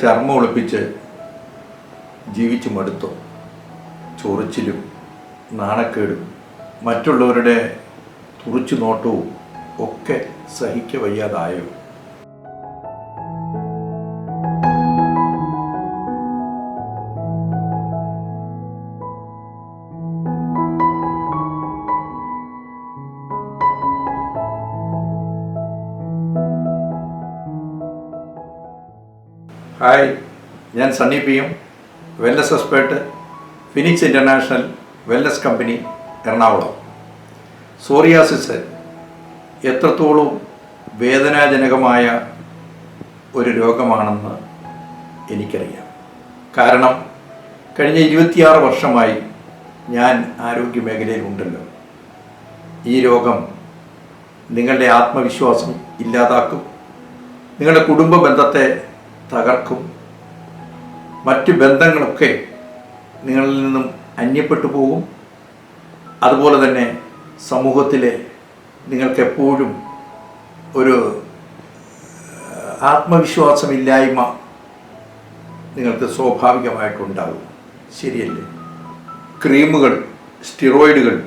ചർമ്മം ഒളിപ്പിച്ച് ജീവിച്ചു മടുത്തു. ചൊറിച്ചിലും നാണക്കേടും മറ്റുള്ളവരുടെ തുറിച്ചു നോട്ടവും ഒക്കെ സഹിക്ക ഹായ് ഞാൻ Sunny P M wellness expert Phoenix international wellness company Ernakulam. Psoriasis എത്രത്തോളം വേദനാജനകമായ ഒരു രോഗമാണെന്ന് എനിക്കറിയാം. കാരണം കഴിഞ്ഞ ഇരുപത്തിയാറ് വർഷമായി ഞാൻ ആരോഗ്യ മേഖലയിലുണ്ടല്ലോ. ഈ രോഗം നിങ്ങളുടെ ആത്മവിശ്വാസം ഇല്ലാതാക്കും. നിങ്ങളുടെ കുടുംബ ബന്ധത്തെ തകർക്കും. മറ്റ് ബന്ധങ്ങളൊക്കെ നിങ്ങളിൽ നിന്നും അന്യപ്പെട്ടു പോകും. അതുപോലെ തന്നെ സമൂഹത്തിലെ നിങ്ങൾക്കെപ്പോഴും ഒരു ആത്മവിശ്വാസമില്ലായ്മ നിങ്ങൾക്ക് സ്വാഭാവികമായിട്ടുണ്ടാകും. ശരിയല്ലേ? ക്രീമുകൾ സ്റ്റിറോയിഡുകൾ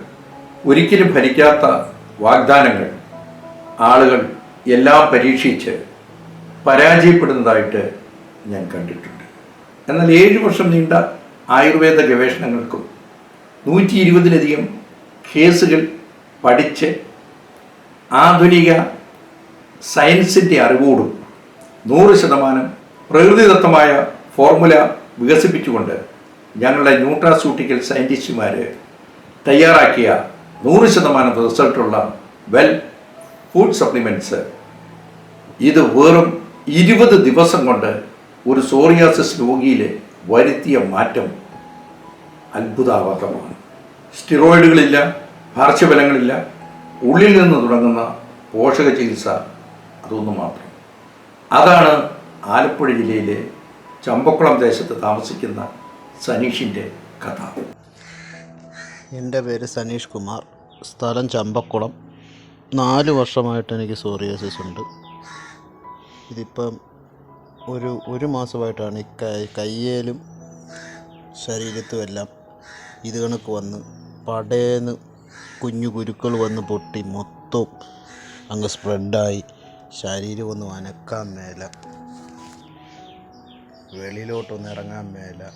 ഒരിക്കലും ഭരിക്കാത്ത വാഗ്ദാനങ്ങൾ ആളുകൾ എല്ലാം പരീക്ഷിച്ച് പരാജയപ്പെടുന്നതായിട്ട് ഞാൻ കണ്ടിട്ടുണ്ട്. എന്നാൽ ഏഴ് വർഷം നീണ്ട ആയുർവേദ ഗവേഷണങ്ങൾക്കും നൂറ്റി ഇരുപതിലധികം കേസുകൾ പഠിച്ച് ആധുനിക സയൻസിന്റെ അറിവോടും നൂറ് ശതമാനം പ്രകൃതിദത്തമായ ഫോർമുല വികസിപ്പിച്ചുകൊണ്ട് ഞങ്ങളുടെ ന്യൂട്രാസ്യൂട്ടിക്കൽ സയന്റിസ്റ്റുമാർ തയ്യാറാക്കിയ നൂറ് ശതമാനം റിസൾട്ടുള്ള വെൽ ഫുഡ് സപ്ലിമെന്റ്സ് ഇത് വെറും ഇരുപത് ദിവസം കൊണ്ട് ഒരു സോറിയാസിസ് രോഗിയിൽ വരുത്തിയ മാറ്റം അത്ഭുതാവഹമാണ്. സ്റ്റിറോയിഡുകളില്ല പാർശ്വഫലങ്ങളില്ല ഉള്ളിൽ നിന്ന് തുടങ്ങുന്ന പോഷക ചികിത്സ അതൊന്നു മാത്രം. അതാണ് ആലപ്പുഴ ജില്ലയിലെ ചമ്പക്കുളം ദേശത്ത് താമസിക്കുന്ന സനീഷിന്റെ കഥ. എന്റെ പേര് സനീഷ് കുമാർ. സ്ഥലം ചമ്പക്കുളം. നാല് വർഷമായിട്ട് എനിക്ക് സോറിയാസിസ് ഉണ്ട്. ഇതിപ്പം ഒരു ഒരു മാസമായിട്ടാണ് ഈ കയ്യേലും ശരീരത്തും എല്ലാം ഇത് കണക്ക് വന്ന് പടേന്ന് കുഞ്ഞു കുരുക്കൾ വന്ന് പൊട്ടി മൊത്തം അങ്ങ് സ്പ്രെഡായി. ശരീരം ഒന്നും അനക്കാൻ മേല. വെളിയിലോട്ടൊന്നും ഇറങ്ങാൻ മേല.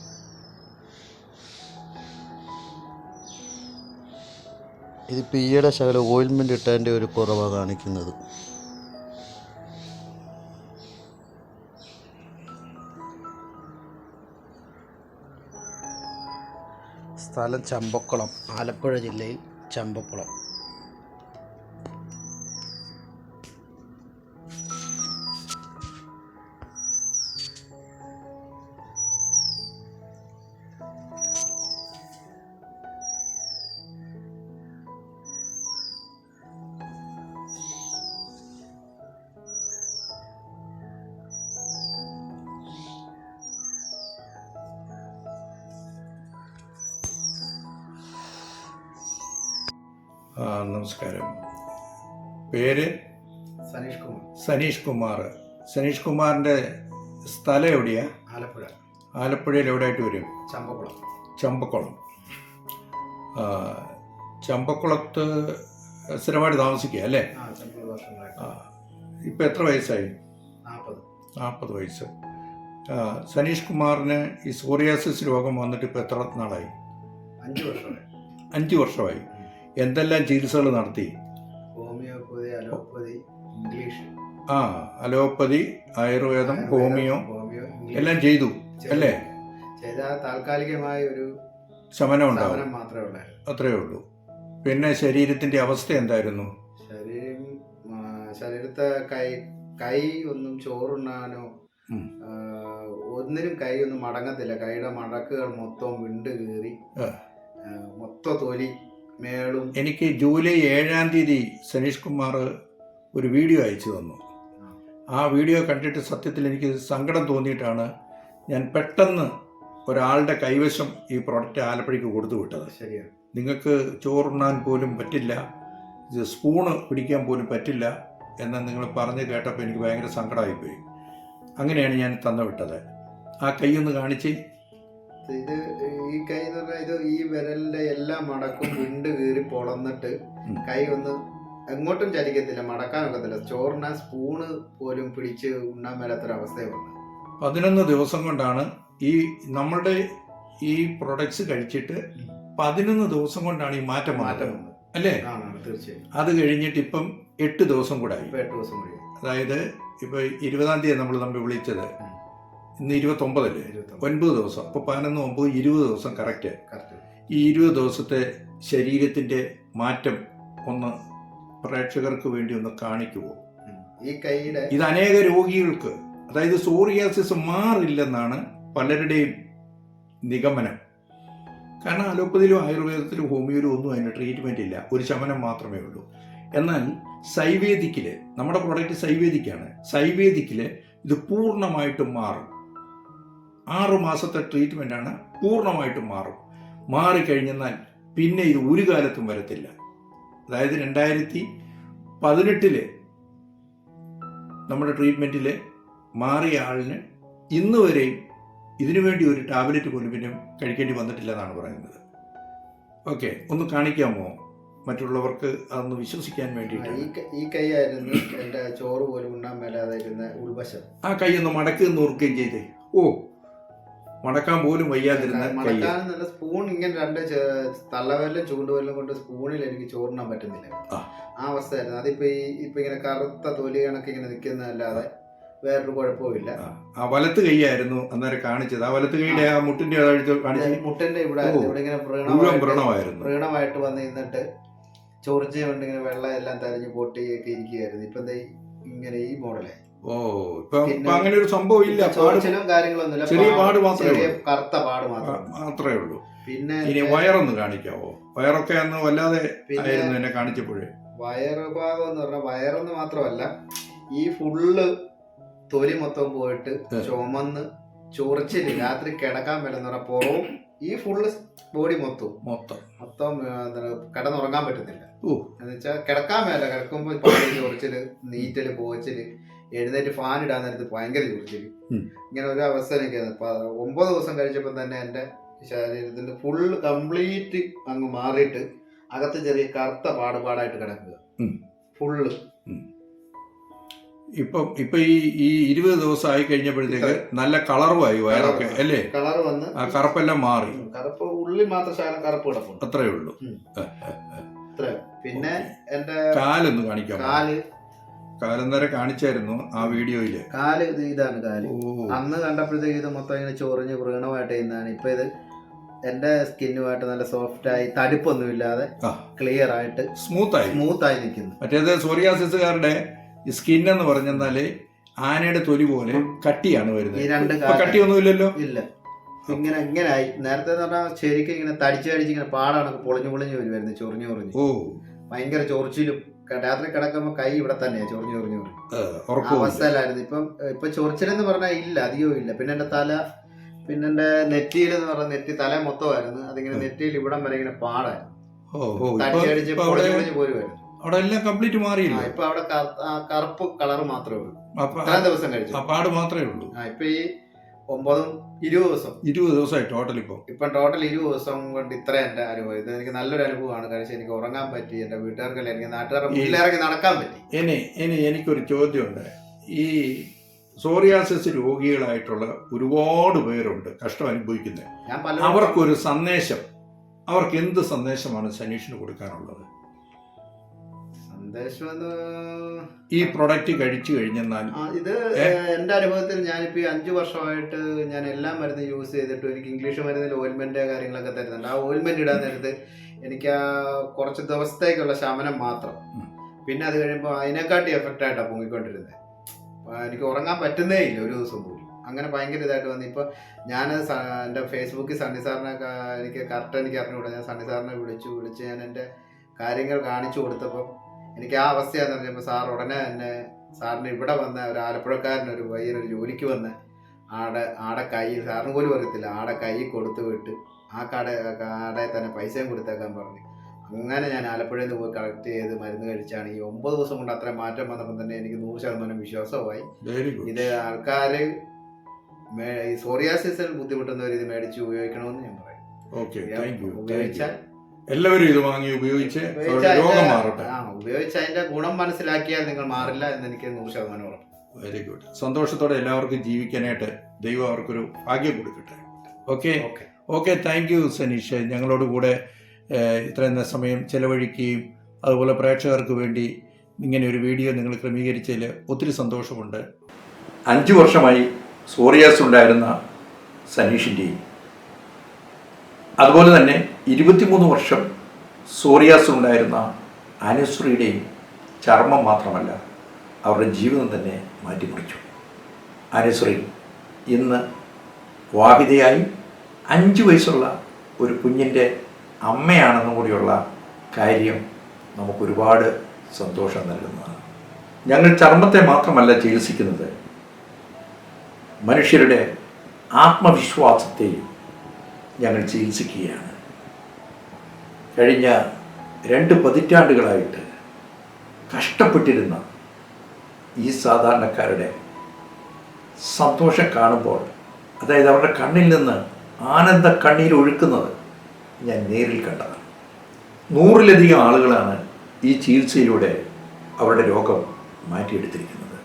ഇതിപ്പോൾ ഈയിടെ ശകലം ഓയിൽമെന്റ് ഇട്ടതിന്റെ ഒരു കുറവാണ് കാണിക്കുന്നത്. സ്ഥലം ചമ്പക്കുളം ആലപ്പുഴ ജില്ലയിൽ ചമ്പക്കുളം. നമസ്കാരം. പേര്? സനീഷ് കുമാർ. സനീഷ് കുമാർ. സനീഷ് കുമാറിന്റെ സ്ഥലം എവിടെയാ? ആലപ്പുഴ. ആലപ്പുഴയിൽ എവിടെയായിട്ട് വരും? ചമ്പക്കുളം. ചമ്പക്കുളം. ചമ്പക്കുളത്ത് സ്ഥിരമായിട്ട് താമസിക്കുക അല്ലേ? ഇപ്പം എത്ര വയസ്സായി? നാൽപ്പത് നാൽപ്പത് വയസ്സ്. സനീഷ് കുമാറിന് ഈ സോറിയാസിസ് രോഗം വന്നിട്ട് ഇപ്പോൾ എത്ര നാളായി? അഞ്ച് വർഷമായി. അഞ്ച് വർഷമായി. എന്തെല്ലാം ചികിത്സകൾ നടത്തി? Homoeopathy allopathy English. ആ അലോപ്പതി ആയുർവേദം ഹോമിയോ എല്ലാം ചെയ്തു അല്ലേ? ചെയ്ത താൽക്കാലികമായ ഒരു ശമനം ഉണ്ടാവും. മാത്രമേ ഉള്ളൂ അത്രയേ ഉള്ളൂ. പിന്നെ ശരീരത്തിന്റെ അവസ്ഥ എന്തായിരുന്നു? ശരീരം ശരീരത്തെ കൈ കൈ ഒന്നും ചോറുണ്ണാനോ. ഒന്നിനും കൈ ഒന്നും മടങ്ങത്തില്ല. കൈയുടെ മടക്കുകൾ മൊത്തം വിണ്ട് കീറി മൊത്തം തൊലി മേളും. എനിക്ക് ജൂലൈ ഏഴാം തീയതി സനീഷ് കുമാർ ഒരു വീഡിയോ അയച്ചു തന്നു. ആ. വീഡിയോ കണ്ടിട്ട് സത്യത്തിൽ എനിക്ക് സങ്കടം തോന്നിയിട്ടാണ് ഞാൻ പെട്ടെന്ന് ഒരാളുടെ കൈവശം ഈ പ്രോഡക്റ്റ് ആലപ്പുഴയ്ക്ക് കൊടുത്തു വിട്ടത്. ശരിയാണ്. നിങ്ങൾക്ക് ചോറുണ്ണാൻ പോലും പറ്റില്ല ഇത് സ്പൂണ് പിടിക്കാൻ പോലും പറ്റില്ല എന്ന് നിങ്ങൾ പറഞ്ഞ് കേട്ടപ്പോൾ എനിക്ക് ഭയങ്കര സങ്കടമായിപ്പോയി. അങ്ങനെയാണ് ഞാൻ തന്നു വിട്ടത്. ആ കൈ ഒന്ന് കാണിച്ച് ഇത് ഈ കൈ എന്ന് പറഞ്ഞാൽ ഇത് ഈ വിരലിന്റെ എല്ലാ മടക്കും വിണ്ട് കീറി പൊളന്നിട്ട് കൈ ഒന്ന് എങ്ങോട്ടും ചലിക്കത്തില്ല മടക്കാൻ ഒക്കത്തില്ല. ചോറിന സ്പൂണ് പോലും പിടിച്ച് ഉണ്ണാൻ മേലാത്തൊരവസ്ഥ വന്നു പതിനൊന്ന് ദിവസം കൊണ്ടാണ് ഈ നമ്മളുടെ ഈ പ്രൊഡക്ട്സ് കഴിച്ചിട്ട് പതിനൊന്ന് ദിവസം കൊണ്ടാണ് ഈ മാറ്റം മാറ്റം അല്ലേ? തീർച്ചയായും. അത് കഴിഞ്ഞിട്ട് ഇപ്പം എട്ട് ദിവസം കൂടെ ആയി. അതായത് ഇപ്പൊ ഇരുപതാം തീയതി നമ്മൾ തമ്മിൽ വിളിച്ചത്. ഇന്ന് ഇരുപത്തൊമ്പതല്ലേ? ഇരുപത്തൊമ്പത്. ഒൻപത് ദിവസം. അപ്പൊ പതിനൊന്ന് ഒമ്പത് ഇരുപത് ദിവസം കറക്റ്റ് ഈ ഇരുപത് ദിവസത്തെ ശരീരത്തിന്റെ മാറ്റം ഒന്ന് പ്രേക്ഷകർക്ക് വേണ്ടി ഒന്ന് കാണിക്കുമോ ഈ കൈയുടെ ഇത് അനേക രോഗികൾക്ക് അതായത് സോറിയാസിസ് മാറില്ലെന്നാണ് പലരുടെയും നിഗമനം. കാരണം അലോപ്പതിയിലും ആയുർവേദത്തിലും ഹോമിയോയിലും ഒന്നും അതിന് ട്രീറ്റ്മെന്റ് ഇല്ല. ഒരു ശമനം മാത്രമേ ഉള്ളൂ. എന്നാൽ സൈവേദിക്കിൽ നമ്മുടെ പ്രോഡക്റ്റ് സൈവേദിക്കാണ്. സൈവേദിക്കിൽ ഇത് പൂർണമായിട്ടും മാറും. ആറു മാസത്തെ ട്രീറ്റ്മെന്റ് ആണ് പൂർണമായിട്ടും മാറും. മാറിക്കഴിഞ്ഞെന്നാൽ പിന്നെ ഇത് ഒരു കാലത്തും വരത്തില്ല. അതായത് രണ്ടായിരത്തി പതിനെട്ടിൽ നമ്മുടെ ട്രീറ്റ്മെന്റിൽ മാറിയ ആളിന് ഇന്ന് വരെയും ഇതിനു വേണ്ടി ഒരു ടാബ്ലറ്റ് പോലും പിന്നെ കഴിക്കേണ്ടി വന്നിട്ടില്ല എന്നാണ് പറയുന്നത്. ഓക്കെ ഒന്ന് കാണിക്കാമോ? മറ്റുള്ളവർക്ക് അതൊന്ന് വിശ്വസിക്കാൻ വേണ്ടിയിട്ട് ഈ ക- ആയിരുന്നു എന്റെ ചോറ് പോലും ഉണ്ണാൻ മേലാതെ ഉൾവശം. ആ കൈ ഒന്ന് മടക്കി നോർക്കുകയും ചെയ്തേ. ഓ മടക്കാൻ പോലും വയ്യാതിരുന്ന കൈ നല്ല സ്പൂൺ ഇങ്ങനെ രണ്ട് തള്ളവരിലും ചൂണ്ടുവരലും കൊണ്ട് സ്പൂണിൽ എനിക്ക് ചോറിനാൻ പറ്റുന്നില്ല. ആ. അവസ്ഥയായിരുന്നു. അതിപ്പോ ഈ ഇപ്പൊ ഇങ്ങനെ കറുത്ത തൊലി കണക്ക് ഇങ്ങനെ നിൽക്കുന്നതല്ലാതെ വേറൊരു കുഴപ്പമില്ല ആ, ആ വലത്ത് കൈയായിരുന്നു അന്നേരം കാണിച്ചത്. ആ വലത്ത് കൈയുടെ ആ മുട്ടിന്റെ മുട്ടിന്റെ ഇവിടെ ഇവിടെ ഇങ്ങനെ വ്രണമായിരുന്നു. വ്രണമായിട്ട് വന്ന് നിന്നിട്ട് ചോർച്ചയുണ്ട് ഇങ്ങനെ വെള്ളം എല്ലാം തരിഞ്ഞ് പൊട്ടിയൊക്കെ ഇരിക്കുകയായിരുന്നു. ഇപ്പൊ എന്താ ഇങ്ങനെ ഈ മോഡലായി. ഓ ഇപ്പൊ അങ്ങനെ ഒരു സംഭവം ഇല്ല. പാട് ചൊറിച്ചിലും കാര്യങ്ങളൊന്നുമില്ല ചെറിയ പാട്- മാത്രമേ കറുത്ത പാട് മാത്രം. മാത്രമേ ഉള്ളൂ. പിന്നെ ഇനി വയറൊന്ന് കാണിക്കാവോ? വയറൊക്കെ അന്ന് വല്ലാതെ ആയിരുന്നു എന്നെ കാണിച്ചപ്പോഴേ. വയറ് ഭാഗം എന്ന് പറഞ്ഞാൽ വയറെന്ന് മാത്രമല്ല ഈ ഫുള്ള് തൊലി മൊത്തം പോയിട്ട്. ചുമന്ന് ചൊറിച്ചിൽ രാത്രി കിടക്കാൻ പറ്റുന്ന പറഞ്ഞാൽ പുറവും ഈ ഫുള്ള് ബോഡി മൊത്തം. മൊത്തം മൊത്തം കിടന്നുറങ്ങാൻ പറ്റുന്നില്ല ഓ. എന്ന് വെച്ചാൽ കിടക്കാൻ മേല കിടക്കുമ്പോൾ ചൊറിച്ചിൽ നീറ്റൽ പോച്ചിൽ എഴുന്നേറ്റ് ഫാൻ ഇടാൻ നേരത്ത് ഭയങ്കര ചൊറിച്ചിൽ ഇങ്ങനെ ഒരു അവസ്ഥ എനിക്ക് ഒമ്പത് ദിവസം കഴിച്ചപ്പോൾ തന്നെ എന്റെ ശരീരത്തിന്റെ ഫുൾ കംപ്ലീറ്റ് അങ്ങ് മാറിയിട്ട് അകത്ത് ചെറിയ കറുത്ത പാടുപാടായിട്ട് കിടക്കുക. ഫുള്ള് ഇപ്പം ഇപ്പൊ ഈ ഈ ഇരുപത് ദിവസം ആയി കഴിഞ്ഞപ്പോഴത്തേക്ക് നല്ല കളറുമായി വയറൊക്കെ അല്ലേ? കളർ വന്ന് ആ കറുപ്പെല്ലാം മാറി. കറുപ്പ് ഉള്ളിൽ മാത്രം ശാലം കറുപ്പ് കിടപ്പുണ്ട്. അത്രേ ഉള്ളൂ. പിന്നെ എന്റെ കാലൊന്ന് കാണിക്കാം കാൽ കാലന്നേരം കാണിച്ചായിരുന്നു ആ വീഡിയോയിൽ. കാൽ ഇത് ഇതാണ് കാൽ. അന്ന് കണ്ടപ്പോഴത്തേക്ക് ഇത് മൊത്തം ഇങ്ങനെ ചൊറിഞ്ഞ് വൃണമായിട്ട് ചെയ്യുന്നതാണ്. ഇപ്പൊ ഇത് എന്റെ സ്കിന്നുമായിട്ട് നല്ല സോഫ്റ്റ് ആയി തടിപ്പൊന്നും ഇല്ലാതെ ക്ലിയർ ആയിട്ട് സ്മൂത്ത് ആയി. സ്മൂത്ത് ആയി നിൽക്കുന്നു മറ്റേത് സോറിയാസിസുകാരുടെ സ്കിൻ എന്ന് പറഞ്ഞെന്നാൽ ആനയുടെ തൊലി പോലെ കട്ടിയാണ് വരുന്നത്. ഈ രണ്ട് കട്ടിയൊന്നും ഇല്ലല്ലോ കട്ടിയൊന്നുമില്ലല്ലോ. ഇല്ല. ഇങ്ങനെ ഇങ്ങനെ ആയി നേരത്തെ എന്ന് പറഞ്ഞാൽ ശരിക്കും ഇങ്ങനെ തടിച്ച് തടിച്ച് ഇങ്ങനെ പാടാണ് പൊളിഞ്ഞു പൊളിഞ്ഞു വരുമായിരുന്നു ചൊറിഞ്ഞു ചൊറിഞ്ഞു. ഓ. ഭയങ്കര ചൊറിച്ചിലും രാത്രി കിടക്കുമ്പോ കൈ ഇവിടെ തന്നെയാ ചൊറിഞ്ഞു ചൊറിഞ്ഞു. അവസ്ഥയിലായിരുന്നു. ഇപ്പം ഇപ്പൊ ചൊറിച്ചിലെന്ന് പറഞ്ഞാൽ ഇല്ല അധികവും ഇല്ല. പിന്നെ എന്റെ തല പിന്നെ എന്റെ നെറ്റിയിൽ എന്ന് പറഞ്ഞ നെറ്റി തല മൊത്തമായിരുന്നു. അതിങ്ങനെ നെറ്റിയിൽ ഇവിടം വരെ ഇങ്ങനെ പാടായിരുന്നു. തടിച്ചടിച്ച് അവിടെ പൊളിഞ്ഞു പൊളിഞ്ഞു പോരുമായിരുന്നു അവിടെ എല്ലാം കംപ്ലീറ്റ് മാറിയില്ല? ഇപ്പൊ അവിടെ കറുപ്പ് കളർ മാത്രമേ ഉള്ളൂ. ദിവസം കഴിച്ചു. പാട് മാത്രമേ ഉള്ളൂ. ആ ഇപ്പൊ ഈ ഒമ്പതും ഇരുപത് ദിവസം. ഇരുപത് ദിവസമായി ടോട്ടൽ ഇപ്പൊ. ഇപ്പം ടോട്ടൽ ഇരുപത് ദിവസം കൊണ്ട് ഇത്ര എന്റെ അനുഭവം. ഇത് എനിക്ക് നല്ലൊരു അനുഭവമാണ്. കഴിച്ച് എനിക്ക് ഉറങ്ങാൻ പറ്റി. എന്റെ വീട്ടുകാർക്കല്ല എനിക്ക് നാട്ടുകാരുടെ മുന്നിലിറങ്ങി നടക്കാൻ പറ്റി. ഇനി ഇനി എനിക്കൊരു ചോദ്യമുണ്ട്. ഈ സോറിയാസിസ് രോഗികളായിട്ടുള്ള ഒരുപാട് പേരുണ്ട് കഷ്ടം അനുഭവിക്കുന്നത് അവർക്കൊരു സന്ദേശം. അവർക്ക് എന്ത് സന്ദേശമാണ് സനീഷിന് കൊടുക്കാനുള്ളത്? ഈ പ്രൊഡക്റ്റ് കഴിച്ചു കഴിഞ്ഞെന്നാൽ ഇത്? എന്റെ അനുഭവത്തിൽ ഞാനിപ്പോ ഈ അഞ്ചു വർഷമായിട്ട് ഞാൻ എല്ലാ മരുന്നും യൂസ് ചെയ്തിട്ട് എനിക്ക് ഇംഗ്ലീഷ് മരുന്നിൽ ഓയിൽമെന്റ് കാര്യങ്ങളൊക്കെ തരുന്നുണ്ട്. ആ ഓയിൽമെന്റ് ഇടാൻ നേരത്ത് എനിക്ക് ആ കുറച്ച് ദിവസത്തേക്കുള്ള ശമനം മാത്രം. പിന്നെ അത് കഴിയുമ്പോൾ അതിനെക്കാട്ടി എഫക്റ്റ് ആയിട്ടാണ് പൊങ്ങിക്കൊണ്ടിരുന്നത് എനിക്ക് ഉറങ്ങാൻ പറ്റുന്നേ ഇല്ല ഒരു ദിവസം പോലും. അങ്ങനെ ഭയങ്കര ഇതായിട്ട് വന്നു ഇപ്പൊ ഞാൻ എന്റെ ഫേസ്ബുക്കിൽ സണ്ണി സാറിനെ എനിക്ക് കറക്റ്റ് എനിക്ക് അറിഞ്ഞുകൂടാ. ഞാൻ സണ്ണി സാറിനെ വിളിച്ചു വിളിച്ച് ഞാൻ എന്റെ കാര്യങ്ങൾ കാണിച്ചു കൊടുത്തപ്പോൾ എനിക്ക് ആ അവസ്ഥയാന്ന് പറഞ്ഞപ്പോൾ സാർ ഉടനെ തന്നെ സാറിന് ഇവിടെ വന്ന ഒരു ആലപ്പുഴക്കാരൻ ഒരു പയ്യനൊരു ജോലിക്ക് വന്ന് ആടെ ആടെ കൈ സാറിന് പോലും അറിയത്തില്ല. ആടെ കൈ കൊടുത്തു വിട്ട് ആ കട കടയിൽ തന്നെ പൈസയും കൊടുത്തേക്കാൻ പറഞ്ഞു. അങ്ങനെ ഞാൻ ആലപ്പുഴയിൽ നിന്ന് പോയി കളക്ട് ചെയ്ത് മരുന്ന് കഴിച്ചാണ്. ഈ ഒമ്പത് ദിവസം കൊണ്ട് അത്ര മാറ്റം വന്നപ്പോൾ തന്നെ എനിക്ക് നൂറ് ശതമാനം വിശ്വാസമായി. ഇത് ആൾക്കാർ ഈ സോറിയാസിസിൽ ബുദ്ധിമുട്ടുന്നവർ ഇത് മേടിച്ച് ഉപയോഗിക്കണമെന്ന് ഞാൻ പറയും. ഉപയോഗിച്ചാൽ എല്ലാവരും ഇത് വാങ്ങി ഉപയോഗിച്ച് രോഗം മാറട്ടെ. ഉപയോഗിച്ച് അതിന്റെ ഗുണം മനസ്സിലാക്കിയാൽ നിങ്ങൾ മാറില്ല എന്ന് എനിക്ക് നൂറ് ശതമാനം ഉറപ്പ്. വെരി ഗുഡ് സന്തോഷത്തോടെ എല്ലാവർക്കും ജീവിക്കാനായിട്ട് ദൈവം അവർക്കൊരു ഭാഗ്യം കൊടുക്കട്ടെ. Okay okay thank you Saneesh ഞങ്ങളോട് കൂടെ ഇത്രയും സമയം ചെലവഴിക്കുകയും അതുപോലെ പ്രേക്ഷകർക്ക് വേണ്ടി ഇങ്ങനെ ഒരു വീഡിയോ നിങ്ങൾ ക്രമീകരിച്ചതിൽ ഒത്തിരി സന്തോഷമുണ്ട്. അഞ്ച് വർഷമായി സോറിയാസ് ഉണ്ടായിരുന്ന സനീഷിന്റെയും അതുപോലെ തന്നെ ഇരുപത്തിമൂന്ന് വർഷം സോറിയാസ് ഉണ്ടായിരുന്ന അനുശ്രീയുടെയും ചർമ്മം മാത്രമല്ല അവരുടെ ജീവിതം തന്നെ മാറ്റിമറിച്ചു. അനുശ്രീ ഇന്ന് വാഹിതയായി അഞ്ച് വയസ്സുള്ള ഒരു കുഞ്ഞിന്റെ അമ്മയാണെന്നും കൂടിയുള്ള കാര്യം നമുക്കൊരുപാട് സന്തോഷം നൽകുന്നതാണ്. ഞങ്ങൾ ചർമ്മത്തെ മാത്രമല്ല ചികിത്സിക്കുന്നത് മനുഷ്യരുടെ ആത്മവിശ്വാസത്തെയും ഞങ്ങൾ ചികിത്സിക്കുകയാണ്. കഴിഞ്ഞ രണ്ട് പതിറ്റാണ്ടുകളായിട്ട് കഷ്ടപ്പെട്ടിരുന്ന ഈ സാധാരണക്കാരുടെ സന്തോഷം കാണുമ്പോൾ അതായത് അവരുടെ കണ്ണിൽ നിന്ന് ആനന്ദ കണ്ണീർ ഒഴുക്കുന്നത് ഞാൻ നേരിൽ കണ്ടതാണ്. നൂറിലധികം ആളുകളാണ് ഈ ചികിത്സയിലൂടെ അവരുടെ രോഗം മാറ്റിയെടുത്തിരിക്കുന്നത്.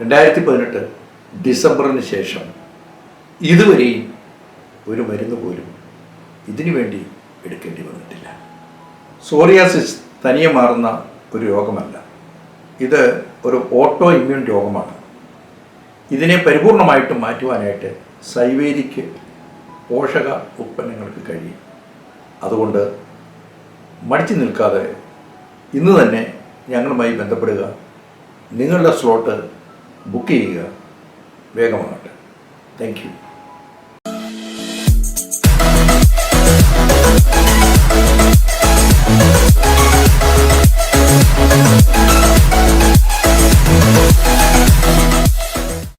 രണ്ടായിരത്തി പതിനെട്ട് ഡിസംബറിന് ശേഷം ഇതുവരെയും ഒരു മരുന്ന് പോലും ഇതിനു വേണ്ടി എടുക്കേണ്ടി വന്നിട്ടില്ല. സോറിയാസിസ് തനിയെ മാറുന്ന ഒരു രോഗമല്ല. ഇത് ഒരു ഓട്ടോ ഇമ്മ്യൂൺ രോഗമാണ്. ഇതിനെ പരിപൂർണമായിട്ട് മാറ്റുവാനായിട്ട് സൈവേരിക്ക് പോഷക ഉൽപ്പന്നങ്ങൾക്ക് കഴിയും. അതുകൊണ്ട് മടിച്ചു നിൽക്കാതെ ഇന്ന് തന്നെ ഞങ്ങളുമായി ബന്ധപ്പെടുക. നിങ്ങളുടെ സ്ലോട്ട് ബുക്ക് ചെയ്യുക. വേഗമാകട്ടെ. Thank you.